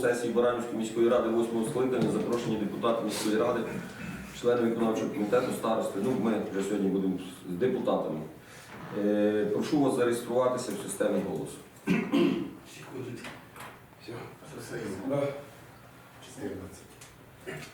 сесії Баранівської міської ради 8 скликання запрошені депутати міської ради, члени виконавчого комітету, старости. Ну, ми вже сьогодні будемо з депутатами. Е, прошу вас зареєструватися в системі голосу. Все, Сосаїв. 14.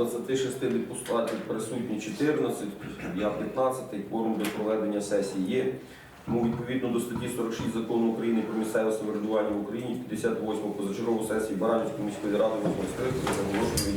26 депутатів присутні 14, я 15, кворум для проведення сесії є. Тому відповідно до статті 46 закону України про місцеве самоврядування в Україні 58 позачергову сесії Баранівської міської ради 8 скликання заголошую.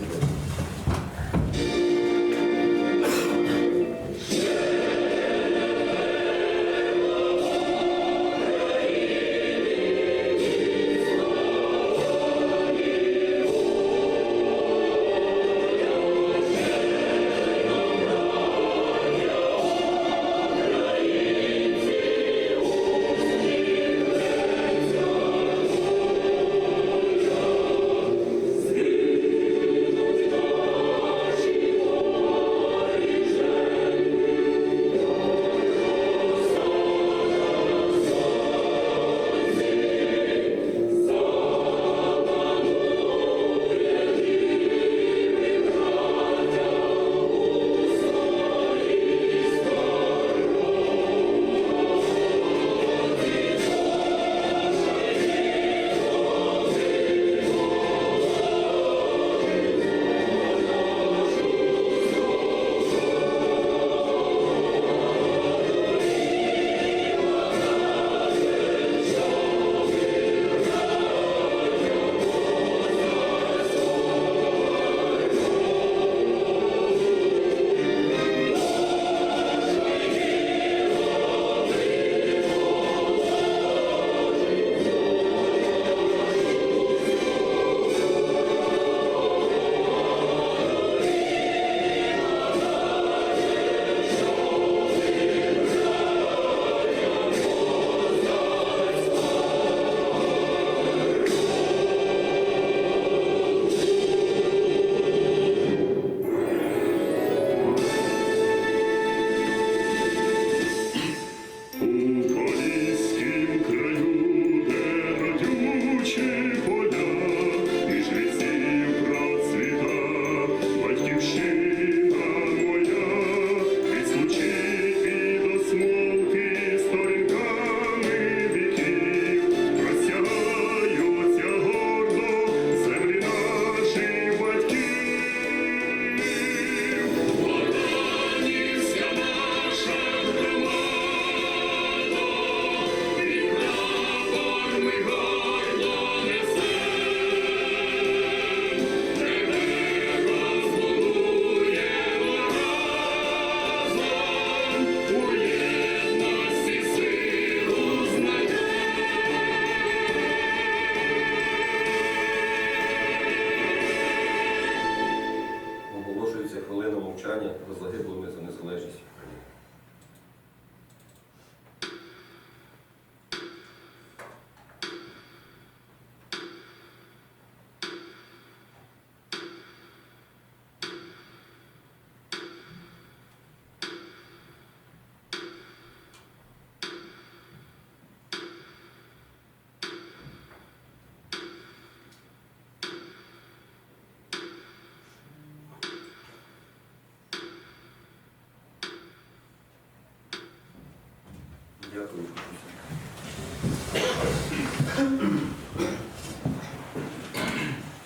Дякую.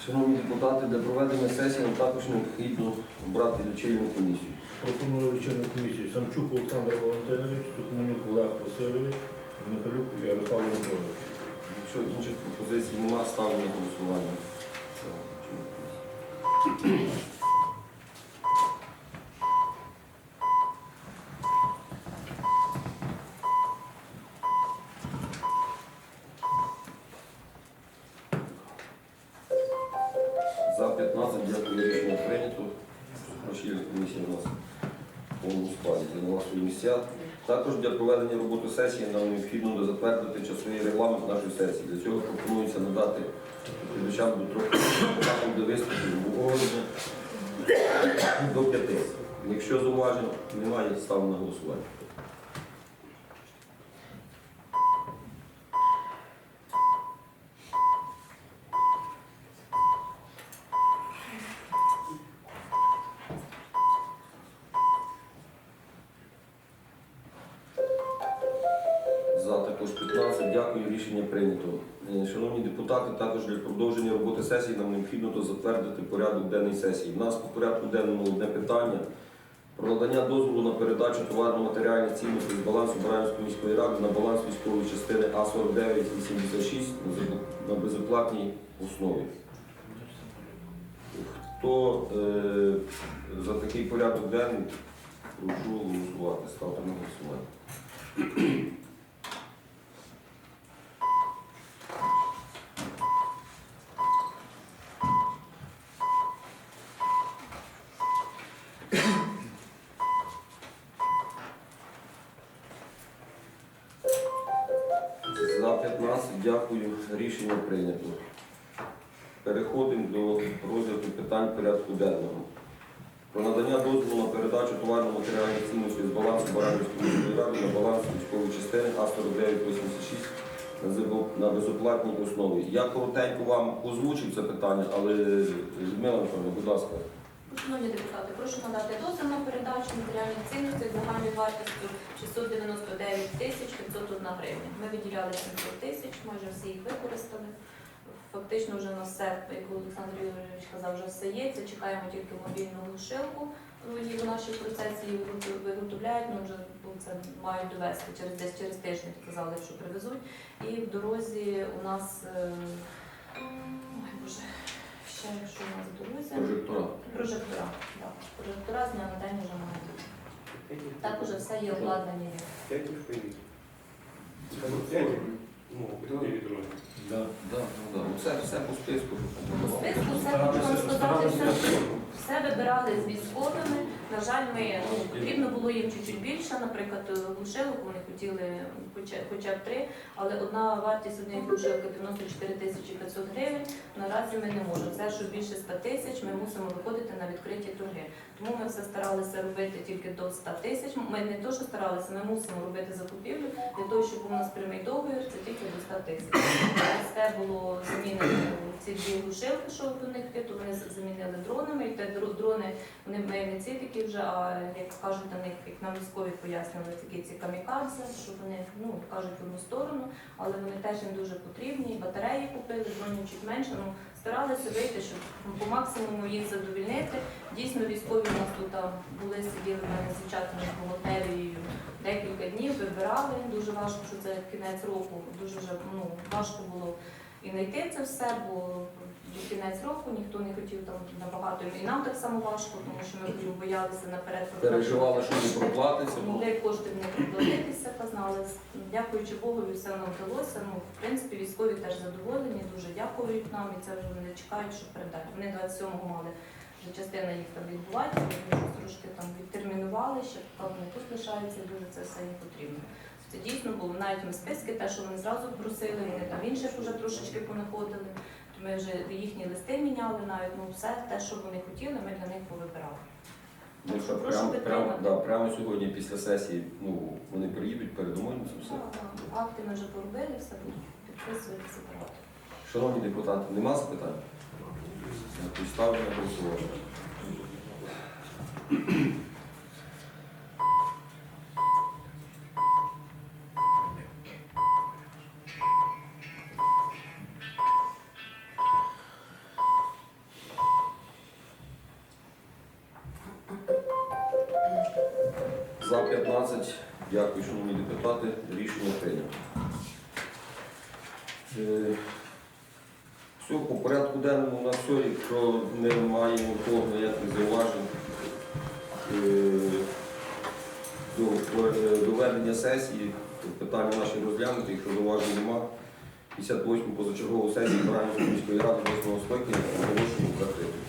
Шановні депутати, для проведення сесії нам також необхідно обрати лічильну комісію. Пропоную лічильну комісію Самчук Олександр Валентинович, Сухоманюк Олег Васильович, Михайлюк Ярослав Анатолійович. Якщо інших пропозицій немає, ставлю на голосування. Місця. Також для проведення роботи сесії нам необхідно затвердити часовий регламент нашої сесії. Для цього пропонується надати відповідачам до трьох до виступів обговорення до п'яти. Якщо зауважень немає, ставимо на голосування. Рішення прийнято. Е, Шановні депутати, також для продовження роботи сесії нам необхідно затвердити порядок денний сесії. У нас по порядку денному одне питання про надання дозволу на передачу товарно-матеріальних цінностей з балансу Баранівської міської ради на баланс військової частини А4986 на зап- на безоплатній основі. Хто е, за такий порядок денний, прошу голосувати. Ставте на голосування. За 15 дякую. Рішення прийнято. Переходимо до розгляду питань порядку денного. Про надання дозволу на передачу товарно-матеріальних цінностей з балансу Баранівської міської на баланс військової частини А4986 на безоплатній основі. Я коротенько вам озвучив це питання, але Людмила Анатольовна, будь ласка. Шановні депутати, прошу надати дозвіл на передачу матеріальних цінностей загальною вартістю 699 тисяч 501 гривня. Ми виділяли 700 тисяч, майже всі їх використали. Фактично вже на все, як Олександр Юрійович казав, вже все є. Це чекаємо тільки мобільну глушилку. Ну, її в нашій процесі виготовляють, ну вже ну, це мають довести через десь через тиждень, казали, що привезуть. І в дорозі у нас е, ой, боже, ще якщо у нас в. Прожектора. Прожектора, так. Прожектора з дня на день вже має бути. Так уже все є обладнані. Да. Да, да, Це все по списку. По списку все можна сказати, все, все вибирали з військовими. На жаль, ми ну, потрібно було їм чуть-чуть більше, наприклад, глушилок вони хотіли хоча, б три, але одна вартість однієї глушилки 94 тисячі 500 гривень. Наразі ми не можемо. Це що більше 100 тисяч, ми мусимо виходити на відкриті торги. Тому ми все старалися робити тільки до 100 тисяч. Ми не то, що старалися, ми мусимо робити закупівлю для того, щоб у нас прямий договір, це тільки до 100 тисяч. Це було замінено ці дві глушилки, що до них то вони замінили дронами. І те дрони вони ми не ці такі вже, а як кажуть на них, як нам військові пояснювали, такі ці камікадзе, що вони ну кажуть в одну сторону, але вони теж їм дуже потрібні. Батареї купили, дронів чуть менше. Ну старалися вийти, щоб по максимуму їх задовільнити. Дійсно, військові у нас тут а, були, сиділи мене з дівчатами декілька днів, вибирали. Дуже важко, що це кінець року. Дуже вже ну, важко було і знайти це все, бо кінець року ніхто не хотів там набагато. І нам так само важко, тому що ми хотів, боялися наперед Переживали, що не проплатиться. Могли кошти не проплатитися, казали. Дякуючи Богу, все нам вдалося. Ну, в принципі, військові теж задоволені, дуже дякують нам, і це вже вони чекають, щоб передати. Вони 27-го мали вже частина їх там відбувається, вони трошки там відтермінували, ще поки вони тут лишаються, дуже це все їм потрібно. Це дійсно було навіть ми списки, те, що вони зразу просили, вони там інших вже трошечки понаходили. То ми вже їхні листи міняли навіть, ну все те, що вони хотіли, ми для них повибирали. Ну що, Прошу прямо, прямо, підтримати. да, прямо сьогодні після сесії ну, вони приїдуть, передумаємо це все. Так, так. Акти ми вже поробили, все будуть підписувати забирати. Шановні депутати, нема запитань? Дякую. Ставлю на голосування. Дякую, шановні депутати. Рішення прийнято. Е, все, по порядку денному у нас все, якщо немає нікого ніяких зауважень е, е, до ведення сесії, питання наші розглянути, якщо зауважень нема. 58-му позачергову сесію Баранівської міської ради 8 скликання оголошую закритою.